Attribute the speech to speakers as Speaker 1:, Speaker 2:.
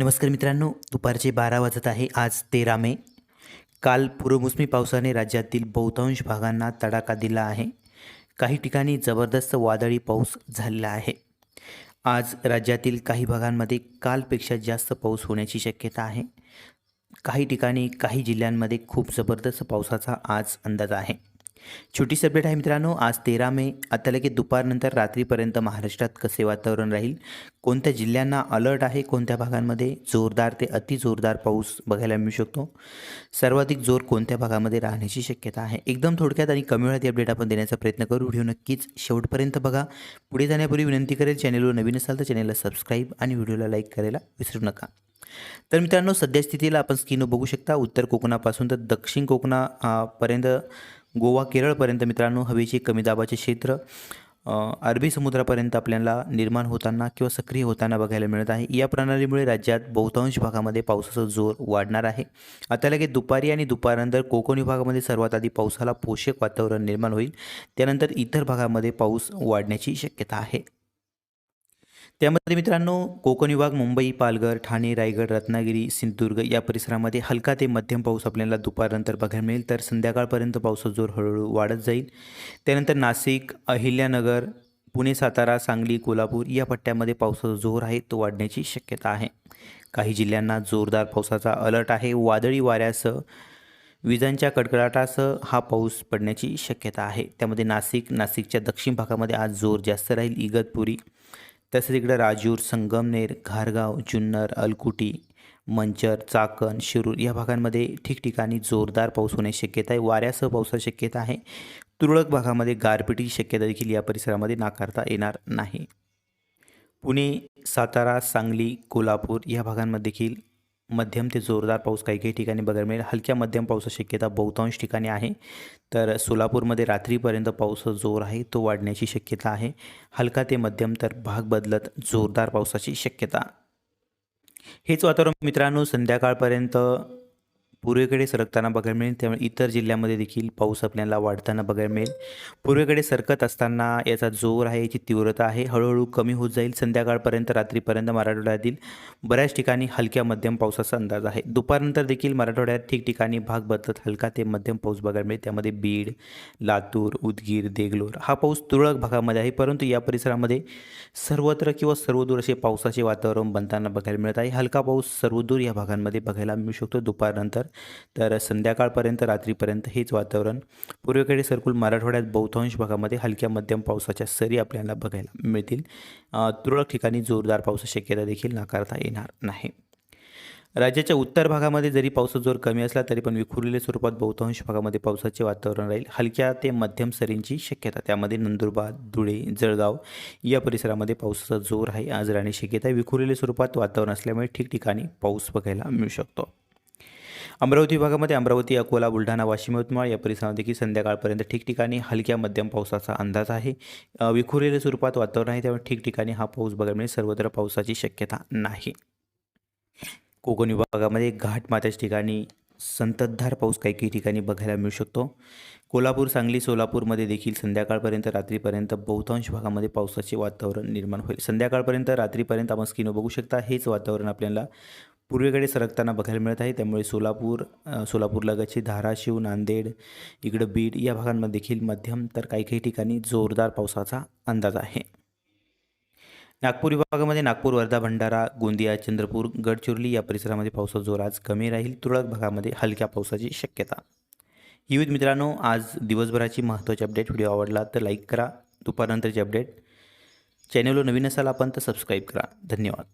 Speaker 1: नमस्कार मित्रांनो दुपारचे बारा वाजत आहे आज तेरा मे. काल पूर्वमोसमी पावसाने राज्यातील बहुतांश भागांना तडाखा दिला आहे. काही ठिकाणी जबरदस्त वादळी पाऊस झालेला आहे. आज राज्यातील काही भागांमध्ये कालपेक्षा जास्त पाऊस होण्याची शक्यता आहे. काही ठिकाणी काही जिल्ह्यांमध्ये खूप जबरदस्त पावसाचा आज अंदाज आहे. छोटी सब्जेक्ट आहे मित्रांनो. आज तेरा मे आता की दुपारनंतर रात्रीपर्यंत महाराष्ट्रात कसे वातावरण राहील? कोणत्या जिल्ह्यांना अलर्ट आहे? कोणत्या भागांमध्ये जोरदार ते अतिजोरदार पाऊस बघायला मिळू शकतो? सर्वाधिक जोर कोणत्या भागामध्ये राहण्याची शक्यता आहे? एकदम थोडक्यात आणि कमी वेळात अपडेट आपण देण्याचा प्रयत्न करू. व्हिडिओ नक्कीच शेवटपर्यंत बघा. पुढे जाण्यापूर्वी विनंती करेल चॅनलवर नवीन असाल तर चॅनलला सबस्क्राईब आणि व्हिडिओला लाईक करायला विसरू नका. तर मित्रांनो सध्या स्थितीला आपण स्क्रीनवर बघू शकता. उत्तर कोकणापासून तर दक्षिण कोकणापर्यंत गोवा केरळपर्यंत मित्रांनो हवेचे कमी दाबाचे क्षेत्र अरबी समुद्रापर्यंत आपल्याला निर्माण होताना किंवा सक्रिय होताना बघायला मिळत आहे. या प्रणालीमुळे राज्यात बहुतांश भागामध्ये पावसाचा जोर वाढणार आहे. आता लगेच दुपारी आणि दुपारनंतर कोकण विभागामध्ये सर्वात आधी पावसाला पोषक वातावरण निर्माण होईल. त्यानंतर इतर भागामध्ये पाऊस वाढण्याची शक्यता आहे. त्यामध्ये मित्रांनो कोकण विभाग मुंबई पालघर ठाणे रायगड रत्नागिरी सिंधुदुर्ग या परिसरामध्ये हलका ते मध्यम पाऊस आपल्याला दुपारनंतर बघायला मिळेल. तर संध्याकाळपर्यंत पावसाचा जोर हळूहळू वाढत जाईल. त्यानंतर नाशिक अहिल्यानगर पुणे सातारा सांगली कोल्हापूर या पट्ट्यामध्ये पावसाचा जोर आहे तो वाढण्याची शक्यता आहे. काही जिल्ह्यांना जोरदार पावसाचा अलर्ट आहे. वादळी वाऱ्यासह विजांच्या कडकडाटासह हा पाऊस पडण्याची शक्यता आहे. त्यामध्ये नाशिक नाशिकच्या दक्षिण भागामध्ये आज जोर जास्त राहील. इगतपुरी तसेच इकडं राजूर संगमनेर घारगाव जुन्नर अलकुटी मंचर चाकण शिरूर या भागांमध्ये ठिकठिकाणी जोरदार पाऊस होण्याची शक्यता आहे. वाऱ्यासह पावसाची शक्यता आहे. तुरळक भागामध्ये गारपिटीची शक्यता देखील या परिसरामध्ये नाकारता येणार नाही. पुणे सातारा सांगली कोल्हापूर या भागांमध्ये देखील मध्यम ते जोरदार पाऊस काही काही ठिकाणी बघायला मिळेल. हलक्या मध्यम पावसाची शक्यता बहुतांश ठिकाणी आहे. तर सोलापूरमध्ये रात्रीपर्यंत पाऊस जोर आहे तो वाढण्याची शक्यता आहे. हलका ते मध्यम तर भाग बदलत जोरदार पावसाची शक्यता. हेच वातावरण मित्रांनो संध्याकाळपर्यंत पूर्वेकडे सरकताना बघायला मिळेल. त्यामुळे इतर जिल्ह्यामध्ये देखील पाऊस आपल्याला वाढताना बघायला मिळेल. पूर्वेकडे सरकत असताना याचा जोर आहे याची तीव्रता आहे. हळूहळू कमी होत जाईल. संध्याकाळपर्यंत रात्रीपर्यंत मराठवाड्यातील बऱ्याच ठिकाणी हलक्या मध्यम पावसाचा अंदाज आहे. दुपारनंतर देखील मराठवाड्यात ठिकठिकाणी भाग बदलत हलका ते मध्यम पाऊस बघायला मिळेल. त्यामध्ये बीड लातूर उदगीर देगलोर हा पाऊस तुरळक भागामध्ये आहे. परंतु या परिसरामध्ये सर्वत्र किंवा सर्वदूर असे पावसाचे वातावरण बनताना बघायला मिळत आहे. हलका पाऊस सर्वदूर या भागांमध्ये बघायला मिळू शकतो. दुपारनंतर तर संध्याकाळपर्यंत रात्रीपर्यंत हेच वातावरण. पूर्वेकडे सरकून मराठवाड्यात बहुतांश भागामध्ये हलक्या मध्यम पावसाच्या सरी आपल्याला बघायला मिळतील. तुरळक ठिकाणी जोरदार पावसाची शक्यता देखील नाकारता येणार नाही. राज्याच्या उत्तर भागामध्ये जरी पावसाचा जोर कमी असला तरी पण विखुरलेल्या स्वरूपात बहुतांश भागामध्ये पावसाचे वातावरण राहील. हलक्या ते मध्यम सरींची शक्यता त्यामध्ये नंदुरबार धुळे जळगाव या परिसरामध्ये पावसाचा जोर आहे. आज राहण्याची शक्यता विखुरलेल्या स्वरूपात वातावरण असल्यामुळे ठिकठिकाणी पाऊस बघायला मिळू शकतो. अमरावती विभागामध्ये अमरावती अकोला बुलढाणा वाशिम यवतमाळ या परिसरामध्ये देखील संध्याकाळपर्यंत ठिकठिकाणी हलक्या मध्यम पावसाचा अंदाज आहे. विखुरलेल्या स्वरूपात वातावरण आहे त्यामुळे ठिकठिकाणी हा पाऊस बघायला मिळेल. सर्वत्र पावसाची शक्यता नाही. कोकण विभागामध्ये घाटमात्याच्या ठिकाणी संततधार पाऊस काही काही ठिकाणी बघायला मिळू शकतो. कोल्हापूर सांगली सोलापूरमध्ये देखील संध्याकाळपर्यंत रात्रीपर्यंत बहुतांश भागामध्ये पावसाचे वातावरण निर्माण होईल. संध्याकाळपर्यंत रात्रीपर्यंत आपण स्क्रीनवर बघू शकता हेच वातावरण आपल्याला पूर्वेकडे सरकताना बघायला मिळत आहे. त्यामुळे सोलापूर अ, सोलापूरलगतचे धाराशिव नांदेड इकडं बीड या भागांमध्ये देखील मध्यम तर काही काही ठिकाणी जोरदार पावसाचा अंदाज आहे. नागपूर विभागामध्ये नागपूर वर्धा भंडारा गोंदिया चंद्रपूर गडचिरोली या परिसरामध्ये पावसाचा जोर आज कमी राहील. तुरळक भागामध्ये हलक्या पावसाची शक्यता. विविध मित्रांनो आज दिवसभराची महत्त्वाची अपडेट. व्हिडिओ आवडला तर लाईक करा. दुपारनंतरची अपडेट. चॅनलवर नवीन असाल आपण तर सबस्क्राईब करा. धन्यवाद.